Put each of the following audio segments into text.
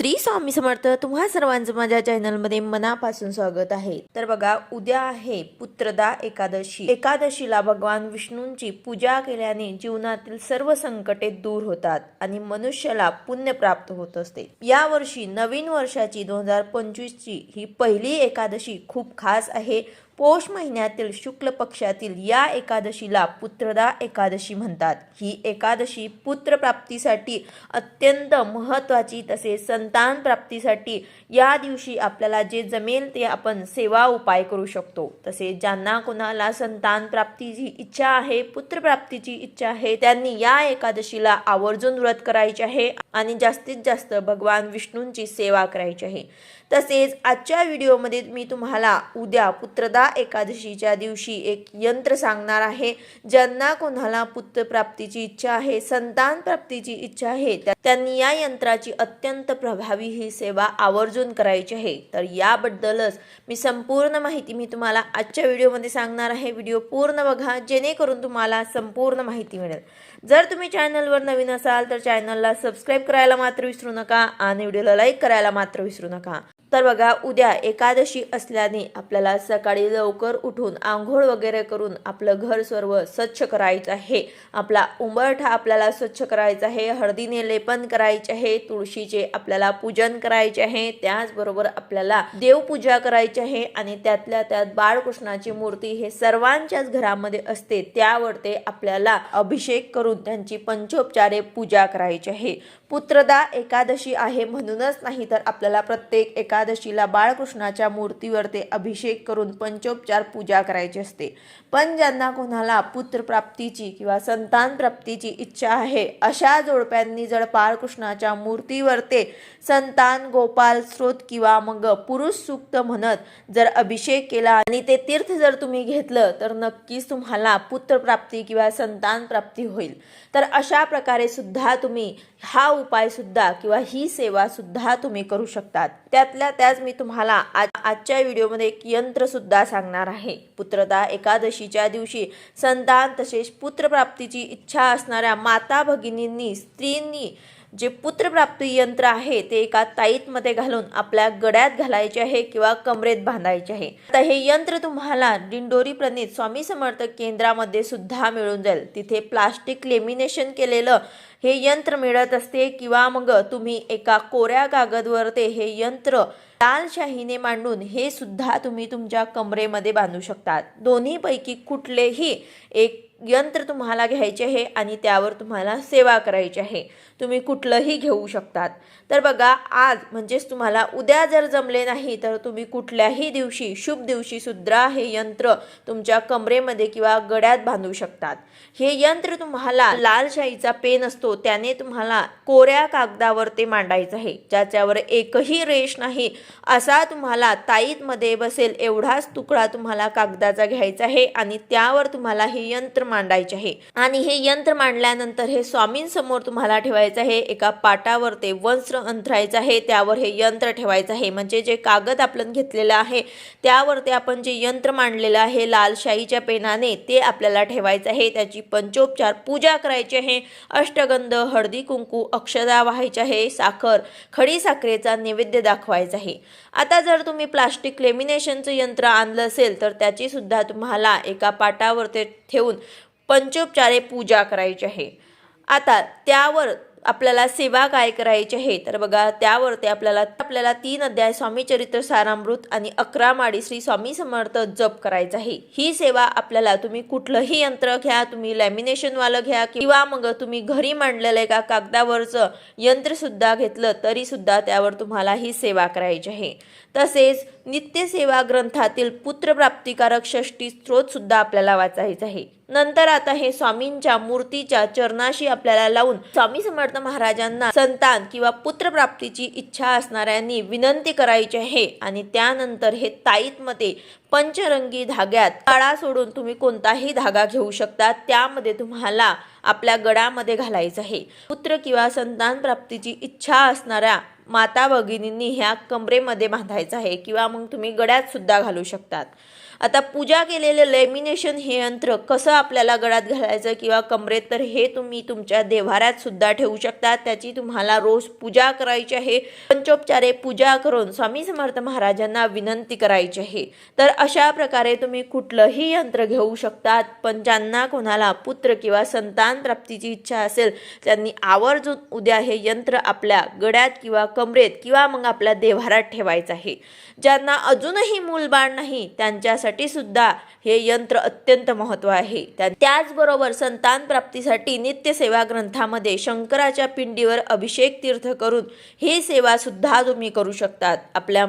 श्री स्वामी समर्थ तुम्हा सर्वांचं माझ्या चॅनलमध्ये मनापासून स्वागत आहे. तर बघा उद्या आहे पुत्रदा एकादशी. एकादशीला भगवान विष्णूंची पूजा केल्याने जीवनातील सर्व संकटे दूर होतात आणि मनुष्याला पुण्य प्राप्त होत असते. या वर्षी नवीन वर्षाची दोन हजार पंचवीसची ही पहिली एकादशी खूप खास आहे. पौष महिन्यातील शुक्ल पक्षातील या एकादशीला पुत्रदा एकादशी म्हणतात. ही एकादशी पुत्रप्राप्तीसाठी अत्यंत महत्त्वाची तसेच संतान प्राप्तीसाठी या दिवशी आपल्याला जे जमेल ते आपण सेवा उपाय करू शकतो. तसेच ज्यांना कोणाला संतान प्राप्तीची इच्छा आहे पुत्रप्राप्तीची इच्छा आहे त्यांनी या एकादशीला आवर्जून व्रत करायचे आहे आणि जास्तीत जास्त भगवान विष्णूंची सेवा करायची आहे. तसेच आजच्या व्हिडिओमध्ये मी तुम्हाला उद्या पुत्रदा एकादशीच्या दिवशी एक यंत्र सांगणार आहे ज्यांना कोणाला पुत्रप्राप्तीची इच्छा आहे संतान प्राप्तीची इच्छा आहे त्यांनी या यंत्राची अत्यंत प्रभावी ही सेवा आवर्जून करायची आहे. तर याबद्दलच मी संपूर्ण माहिती मी तुम्हाला आजच्या व्हिडिओमध्ये सांगणार आहे. व्हिडिओ पूर्ण बघा जेणेकरून तुम्हाला संपूर्ण माहिती मिळेल. जर तुम्ही चॅनलवर नवीन असाल तर चॅनलला सबस्क्राईब करायला मात्र विसरू नका आणि व्हिडिओला लाईक करायला मात्र विसरू नका. तर बघा उद्या एकादशी असल्याने आपल्याला सकाळी लवकर उठून आंघोळ वगैरे करून आपलं घर सर्व स्वच्छ करायचं आहे. आपला उंबरठा आपल्याला स्वच्छ करायचा आहे हळदीने लेपन करायचे आहे तुळशीचे आपल्याला पूजन करायचे आहे त्याचबरोबर आपल्याला देवपूजा करायची आहे आणि त्यातल्या त्यात बाळकृष्णाची मूर्ती हे सर्वांच्याच घरामध्ये असते त्यावर ते आपल्याला अभिषेक करून त्यांची पंचोपचारे पूजा करायची आहे. पुत्रदा एकादशी आहे म्हणूनच नाही तर आपल्याला प्रत्येक एका एकादशीला बाळकृष्णाच्या मूर्तीवर ते अभिषेक करून पंचोपचार पूजा करायची असते. पण ज्यांना कोणाला पुत्रप्राप्तीची किंवा संतान प्राप्तीची इच्छा आहे अशा जोडप्यांनी जर बाळकृष्णाच्या मूर्तीवर ते संतान गोपाल स्रोत किंवा मग पुरुष सूक्त म्हणत जर अभिषेक केला आणि ते तीर्थ जर तुम्ही घेतलं तर नक्कीच तुम्हाला पुत्रप्राप्ती किंवा संतान प्राप्ती होईल. तर अशा प्रकारे सुद्धा तुम्ही हा उपाय सुद्धा किंवा ही सेवा सुद्धा तुम्ही करू शकतात. त्यातल्या त्याच मी तुम्हाला आज आजच्या व्हिडिओमध्ये एक यंत्र सुद्धा सांगणार आहे. पुत्रदा एकादशीच्या दिवशी संतान तसेच पुत्रप्राप्तीची इच्छा असणाऱ्या माता भगिनींनी स्त्रींनी जे पुत्रप्राप्ती यंत्र आहे ते एका ताईतमध्ये घालून आपल्या गड्यात घालायचे आहे किंवा कमरेत बांधायचे आहे. तर हे यंत्र तुम्हाला दिंडोरी प्रणित स्वामी समर्थ केंद्रामध्ये सुद्धा मिळून जाईल. तिथे प्लास्टिक लेमिनेशन केलेलं हे यंत्र मिळत असते किंवा मग तुम्ही एका कोऱ्या कागदवर ते हे यंत्र लालशाहीने मांडून हे सुद्धा तुम्ही तुमच्या कमरेमध्ये बांधू शकतात. दोन्हीपैकी कुठलेही एक यंत्र तुम्हाला घ्यायचे आहे आणि त्यावर तुम्हाला सेवा करायची आहे. तुम्ही कुठलंही घेऊ शकतात. तर बघा आज म्हणजेच तुम्हाला उद्या जर जमले नाही तर तुम्ही कुठल्याही दिवशी शुभ दिवशी सुद्धा हे यंत्र तुमच्या कमरेमध्ये किंवा गड्यात बांधू शकतात. हे यंत्र तुम्हाला लालशाहीचा पेन असतो त्याने तुम्हाला कोऱ्या कागदावर ते मांडायचं आहे ज्याच्यावर एकही रेष नाही. असा तुम्हाला ताईतमध्ये बसेल एवढाच तुकडा तुम्हाला कागदाचा घ्यायचा आहे आणि त्यावर तुम्हाला हे यंत्र मांडायचे आहे. आणि हे यंत्र मांडल्यानंतर हे स्वामींसमोर तुम्हाला ठेवायचं आहे एका पाटावर ते वस्त्र अंथरायचं आहे त्यावर हे यंत्र ठेवायचं आहे. म्हणजे जे कागद आपण घेतलेलं आहे त्यावर ते आपण जे यंत्र मांडलेलं आहे लालशाहीच्या पेनाने ते आपल्याला ठेवायचं आहे. त्याची पंचोपचार पूजा करायची आहे अष्टगंध हळदी कुंकू अक्षदा व्हायची आहे साखर खडी साखरेचा नैवेद्य दाखवायचा आहे. आता जर तुम्ही प्लास्टिक लेमिनेशनचं यंत्र आणलं असेल तर त्याची सुद्धा तुम्हाला एका पाटावर ते ठेवून पंचोपचारे पूजा करायची आहे. आता त्यावर आपल्याला सेवा काय करायची आहे? तर बघा त्यावरती आपल्याला आपल्याला तीन अध्याय स्वामी चरित्र सारामृत आणि अकरा माडी श्री स्वामी समर्थ जप करायचं आहे. ही सेवा आपल्याला तुम्ही कुठलंही यंत्र घ्या तुम्ही लॅमिनेशनवालं घ्या किंवा मग तुम्ही घरी मांडलेलं एका कागदावरचं यंत्र सुद्धा घेतलं तरी सुद्धा त्यावर तुम्हाला ही सेवा करायची आहे. तसेच नित्यसेवा ग्रंथातील पुत्रप्राप्तिकारक षष्टी स्त्रोत सुद्धा आपल्याला वाचायचं आहे. नंतर आता हे स्वामींच्या मूर्तीच्या चरणाशी आपल्याला लावून स्वामी समर्थ महाराजांना संतान किंवा पुत्रप्राप्तीची इच्छा असणाऱ्यांनी विनंती करायची आहे. आणि त्यानंतर हे ताईतमध्ये पंचरंगी धाग्यात काळा सोडून तुम्ही कोणताही धागा घेऊ शकता. त्यामध्ये तुम्हाला आपल्या गडामध्ये घालायचं आहे. पुत्र किंवा संतान प्राप्तीची इच्छा असणाऱ्या माता भगिनींनी ह्या कमरेमध्ये बांधायचं आहे किंवा मग तुम्ही गड्यात सुद्धा घालू शकतात. आता पूजा केलेलं लेमिनेशन हे यंत्र कसं आपल्याला गळ्यात घालायचं किंवा कमरेत तर हे तुम्ही तुमच्या देव्हाऱ्यात सुद्धा ठेवू शकता. त्याची तुम्हाला रोज पूजा करायची आहे. पंचोपचारे पूजा करून स्वामी समर्थ महाराजांना विनंती करायची आहे. तर अशा प्रकारे तुम्ही कुठलंही यंत्र घेऊ शकतात पण ज्यांना कोणाला पुत्र किंवा संतान प्राप्तीची इच्छा असेल त्यांनी आवर्जून उद्या हे यंत्र आपल्या गड्यात किंवा कमरेत किंवा मग आपल्या देव्हारात ठेवायचं आहे. ज्यांना अजूनही मूलबाळ नाही त्यांच्यासाठी सुद्धा हे यंत्र अत्यंत महत्त्व आहे. त्याचबरोबर संतान प्राप्तीसाठी नित्यसेवा ग्रंथामध्ये शंकराच्या पिंडीवर अभिषेक तीर्थ करून ही सेवा सुद्धा तुम्ही करू शकतात. आपल्या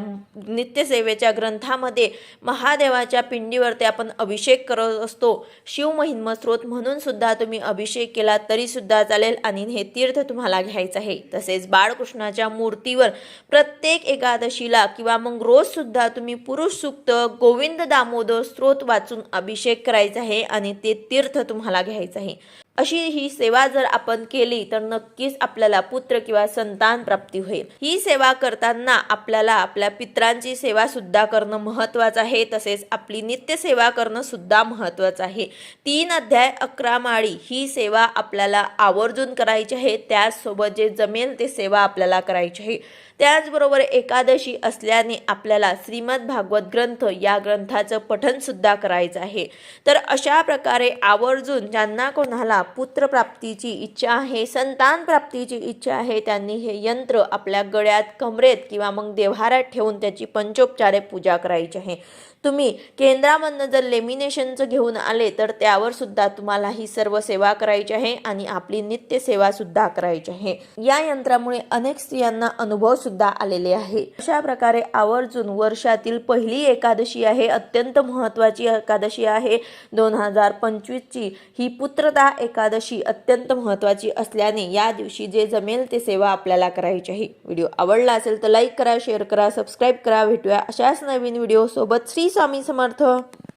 नित्यसेवेच्या ग्रंथामध्ये महादेवाच्या पिंडीवर ते आपण अभिषेक करत असतो. शिवमहिन्म स्रोत म्हणून सुद्धा तुम्ही अभिषेक केला तरी सुद्धा चालेल आणि हे तीर्थ तुम्हाला घ्यायचं आहे. तसेच बाळकृष्णाच्या मूर्तीवर प्रत्येक एकादशीला किंवा मग रोज सुद्धा तुम्ही पुरुष सुक्त गोविंद दामोदर स्त्रोत वाचून अभिषेक करायचा आहे आणि ते तीर्थ तुम्हाला घ्यायचं आहे. अशी ही सेवा जर आपण केली तर नक्कीच आपल्याला पुत्र किंवा संतान प्राप्ती होईल. ही सेवा करताना आपल्याला आपल्या पित्रांची सेवा सुद्धा करणं महत्वाचं आहे. तसेच आपली नित्य सेवा करणं सुद्धा महत्वाचं आहे. तीन अध्याय अकरा माळी ही सेवा आपल्याला आवर्जून करायची आहे. त्याचसोबत जे जमेल ते सेवा आपल्याला करायची आहे. त्याचबरोबर एकादशी असल्याने आपल्याला श्रीमद भागवत ग्रंथ या ग्रंथाचं पठन सुद्धा करायचं आहे. तर अशा प्रकारे आवर्जून ज्यांना कोणाला पुत्रप्राप्तीची इच्छा आहे संतान प्राप्तीची इच्छा आहे त्यांनी हे यंत्र आपल्या गळ्यात कमरेत किंवा मग देव्हारात ठेवून त्याची पंचोपचारे पूजा करायची आहे. तुम्ही केंद्रामधनं जर लेमिनेशनचं घेऊन आले तर त्यावर सुद्धा तुम्हाला ही सर्व सेवा करायची आहे आणि आपली नित्य सेवा सुद्धा करायची आहे. या यंत्रामुळे अनेक स्त्रियांना अनुभव सुद्धा आलेले आहे. अशा प्रकारे आवर्जून वर्षातील पहिली एकादशी आहे अत्यंत महत्वाची एकादशी आहे. दोन हजार पंचवीसची ही पुत्रदा एकादशी अत्यंत महत्वाची असल्याने या दिवशी जे जमेल ते सेवा आपल्याला करायची आहे. व्हिडिओ आवडला असेल तर लाईक करा शेअर करा सबस्क्राईब करा. भेटूया अशाच नवीन व्हिडिओ सोबत श्री स्वामी समर्थ.